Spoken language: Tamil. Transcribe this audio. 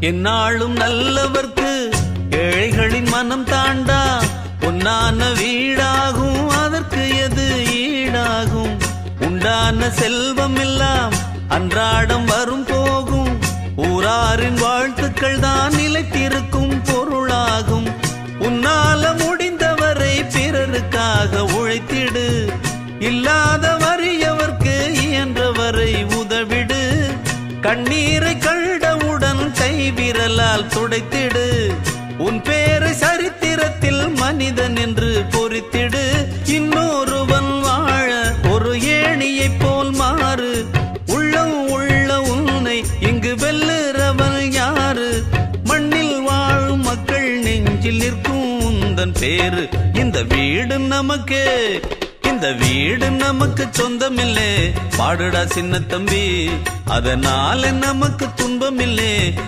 என்னாலும் நல்லவர்க்கு ஏழைகளின் மனம் தாண்டா. பொன்னான வீடாகும் அதற்கு எது ஈடாகும்? உண்டான செல்வம் எல்லாம் அன்றாடம் வரும் போகும். ஊராரின் வாழ்த்துக்கள் தான் நிலைத்திருக்கும் பொருளாகும். உன்னால முடிந்தவரை பிறருக்காக உழைத்திடு. இல்லாத வறியவர்க்கு இயன்றவரை உதவிடு. கண்ணீரை கண் கைவிரலால் துடைத்திடு. உன் பேரை சரித்திரத்தில் மனிதன் என்று பொறித்திடு. இன்னொருவன் வாழ ஒரு ஏணியைப் போல் மாறு. உள்ளம் உள்ள உன்னை இங்கு வெல்லுறவன் யாரு? மண்ணில் வாழும் மக்கள் நெஞ்சில் நிற்கும் உந்தன் பேரு இந்த வீடு நமக்கு இந்த வீடு நமக்கு சொந்தமில்லே. பாடுடா சின்ன தம்பி அதனால நமக்கு துன்பமில்லே.